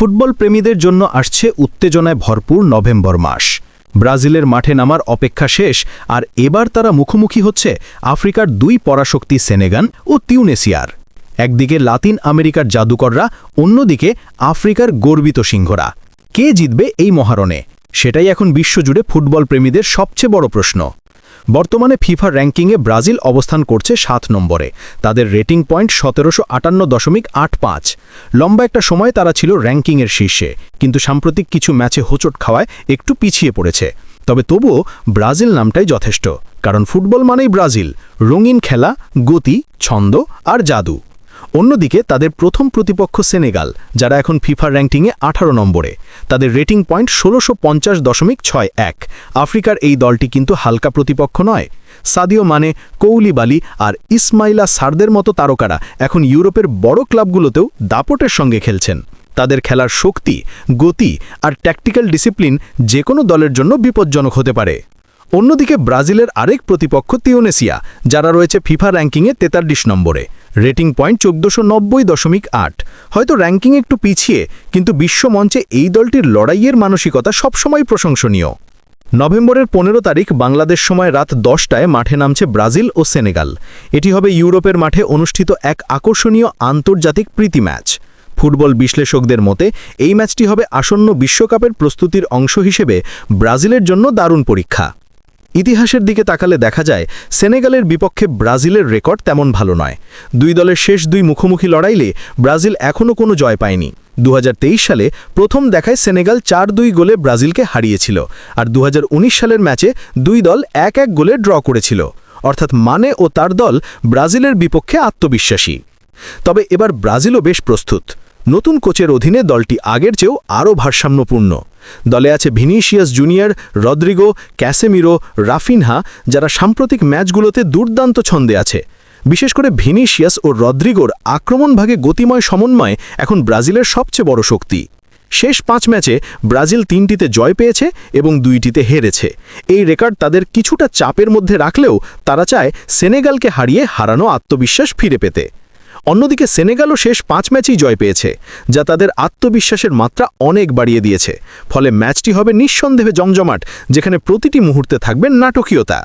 Football প্রেমীদের জন্য আসছে উত্তেজনায় ভরপুর নভেম্বর মাস। ব্রাজিলের মাঠে নামার অপেক্ষা শেষ, আর এবার তারা মুখোমুখি হচ্ছে আফ্রিকার দুই পরাশক্তি সেনেগান ও তিউনেসিয়ার। একদিকে লাতিন আমেরিকার জাদুকররা, অন্যদিকে আফ্রিকার গর্বিত সিংহরা। কে জিতবে এই মহারণে? সেটাই এখন বিশ্বজুড়ে ফুটবল প্রেমীদের সবচেয়ে বড় প্রশ্ন। বর্তমানে ফিফা র্যাঙ্কিংয়ে ব্রাজিল অবস্থান করছে সাত নম্বরে। তাদের রেটিং পয়েন্ট সতেরোশো আটান্ন দশমিক আট পাঁচ। লম্বা একটা সময় তারা ছিল র্যাঙ্কিংয়ের শীর্ষে, কিন্তু সাম্প্রতিক কিছু ম্যাচে হোঁচট খাওয়ায় একটু পিছিয়ে পড়েছে। তবে তবুও ব্রাজিল নামটাই যথেষ্ট, কারণ ফুটবল মানেই ব্রাজিল। রঙিন খেলা, গতি, ছন্দ আর জাদু। অন্যদিকে তাদের প্রথম প্রতিপক্ষ সেনেগাল, যারা এখন ফিফা র্যাঙ্কিংয়ে আঠারো নম্বরে। তাদের রেটিং পয়েন্ট ষোলোশো পঞ্চাশ দশমিক ছয় এক। আফ্রিকার এই দলটি কিন্তু হালকা প্রতিপক্ষ নয়। সাদিও মানে কৌলিবালি আর ইসমাইলা সারদের মতো তারকারা এখন ইউরোপের বড় ক্লাবগুলোতেও দাপটের সঙ্গে খেলছেন। তাদের খেলার শক্তি, গতি আর ট্যাকটিক্যাল ডিসিপ্লিন যে কোনো দলের জন্য বিপজ্জনক হতে পারে। অন্যদিকে ব্রাজিলের আরেক প্রতিপক্ষ তিওনেসিয়া, যারা রয়েছে ফিফা র্যাঙ্কিংয়ে তেতাল্লিশ নম্বরে। রেটিং পয়েন্ট চোদ্দশো নব্বই দশমিক আট। হয়তো র্যাঙ্কিং একটু পিছিয়ে, কিন্তু বিশ্বমঞ্চে এই দলটির লড়াইয়ের মানসিকতা সবসময় প্রশংসনীয়। নভেম্বরের পনেরো তারিখ বাংলাদেশ সময় রাত দশটায় মাঠে নামছে ব্রাজিল ও সেনেগাল। এটি হবে ইউরোপের মাঠে অনুষ্ঠিত এক আকর্ষণীয় আন্তর্জাতিক প্রীতি ম্যাচ। ফুটবল বিশ্লেষকদের মতে, এই ম্যাচটি হবে আসন্ন বিশ্বকাপের প্রস্তুতির অংশ হিসেবে ব্রাজিলের জন্য দারুণ পরীক্ষা। ইতিহাসের দিকে তাকালে দেখা যায়, সেনেগালের বিপক্ষে ব্রাজিলের রেকর্ড তেমন ভালো নয়। দুই দলের শেষ দুই মুখোমুখি লড়াইলে ব্রাজিল এখনও কোনো জয় পায়নি। দু হাজার তেইশ সালে প্রথম দেখায় সেনেগাল চার দুই গোলে ব্রাজিলকে হারিয়েছিল, আর দুহাজার উনিশ সালের ম্যাচে দুই দল এক এক গোলে ড্র করেছিল। অর্থাৎ মানে ও তার দল ব্রাজিলের বিপক্ষে আত্মবিশ্বাসী। তবে এবার ব্রাজিলও বেশ প্রস্তুত। নতুন কোচের অধীনে দলটি আগের চেয়েও আরও ভারসাম্যপূর্ণ। দলে আছে Vinicius Junior, Rodrygo, Casemiro, Raphinha, যারা সাম্প্রতিক ম্যাচগুলোতে দুর্দান্ত ছন্দে আছে। বিশেষ করে ভিনিসিয়াস ও রদ্রিগোর আক্রমণভাগে গতিময় সমন্বয় এখন ব্রাজিলের সবচেয়ে বড় শক্তি। শেষ পাঁচ ম্যাচে ব্রাজিল তিনটিতে জয় পেয়েছে এবং দুইটিতে হেরেছে। এই রেকর্ড তাদের কিছুটা চাপের মধ্যে রাখলেও তারা চায় সেনেগালকে হারিয়ে হারানো আত্মবিশ্বাস ফিরে পেতে। অন্যদিকে সেনেগালও শেষ পাঁচ ম্যাচেই জয় পেয়েছে, যা তাদের আত্মবিশ্বাসের মাত্রা অনেক বাড়িয়ে দিয়েছে। ফলে ম্যাচটি হবে নিঃসন্দেহে জমজমাট, যেখানে প্রতিটি মুহূর্তে থাকবে নাটকীয়তা।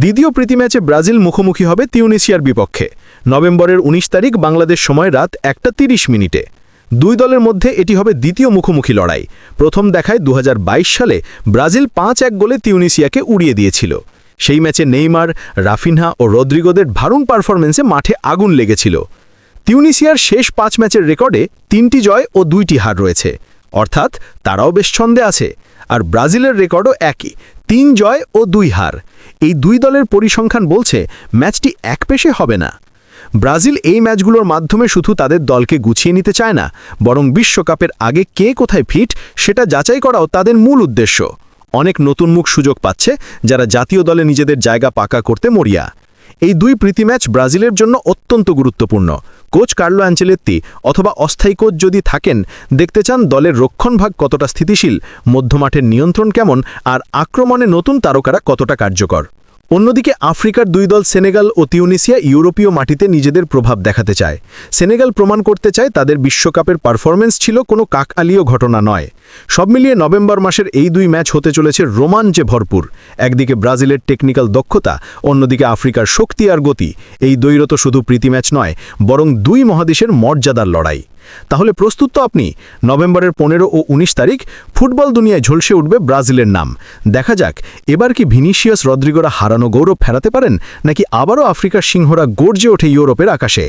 দ্বিতীয় প্রীতি ম্যাচে ব্রাজিল মুখোমুখি হবে তিউনিসিয়ার বিপক্ষে। নভেম্বরের ১৯ তারিখ বাংলাদেশ সময় রাত একটা তিরিশ মিনিটে। দুই দলের মধ্যে এটি হবে দ্বিতীয় মুখোমুখি লড়াই। প্রথম দেখায় দু হাজার বাইশ সালে ব্রাজিল পাঁচ এক গোলে তিউনিসিয়াকে উড়িয়ে দিয়েছিল। সেই ম্যাচে নেইমার, রাফিনহা ও রদ্রিগোদের ভারুণ পারফরমেন্সে মাঠে আগুন লেগেছিল। তিউনিসিয়ার শেষ পাঁচ ম্যাচের রেকর্ডে তিনটি জয় ও দুইটি হার রয়েছে। অর্থাৎ তারাও বেশ ছন্দে আছে। আর ব্রাজিলের রেকর্ডও একই, তিন জয় ও দুই হার। এই দুই দলের পরিসংখ্যান বলছে, ম্যাচটি এক পেশে হবে না। ব্রাজিল এই ম্যাচগুলোর মাধ্যমে শুধু তাদের দলকে গুছিয়ে নিতে চায় না, বরং বিশ্বকাপের আগে কে কোথায় ফিট, সেটা যাচাই করাও তাদের মূল উদ্দেশ্য। অনেক নতুন মুখ সুযোগ পাচ্ছে যারা জাতীয় দলে নিজেদের জায়গা পাকা করতে মরিয়া। এই দুই প্রীতি ম্যাচ ব্রাজিলের জন্য অত্যন্ত গুরুত্বপূর্ণ। কোচ কার্লো অ্যাঞ্চেলেত্তি অথবা অস্থায়ী কোচ যদি থাকেন, দেখতে চান দলের রক্ষণভাগ কতটা স্থিতিশীল, মধ্যমাঠের নিয়ন্ত্রণ কেমন, আর আক্রমণে নতুন তারকারা কতটা কার্যকর। অন্যদিকে আফ্রিকার দুই দল সেনেগাল ও তিউনিসিয়া ইউরোপীয় মাটিতে নিজেদের প্রভাব দেখাতে চায়। সেনেগাল প্রমাণ করতে চায় তাদের বিশ্বকাপের পারফরমেন্স ছিল কোনো কাকআলীয় ঘটনা নয়। সব মিলিয়ে নভেম্বর মাসের এই দুই ম্যাচ হতে চলেছে রোমাঞ্চে ভরপুর। একদিকে ব্রাজিলের টেকনিক্যাল দক্ষতা, অন্যদিকে আফ্রিকার শক্তি আর গতি। এই দৈরত শুধু প্রীতি ম্যাচ নয়, বরং দুই মহাদেশের মর্যাদার লড়াই। তাহলে প্রস্তুত তো আপনি। নভেম্বরের পনেরো ও ১৯ তারিখ ফুটবল দুনিয়ায় ঝলসে উঠবে ব্রাজিলের নাম। দেখা যাক, এবার কি ভিনিসিয়াস রদ্রিগোরা হারানো গৌরব ফেরাতে পারেন, নাকি আবারও আফ্রিকার সিংহরা গর্জে ওঠে ইউরোপের আকাশে?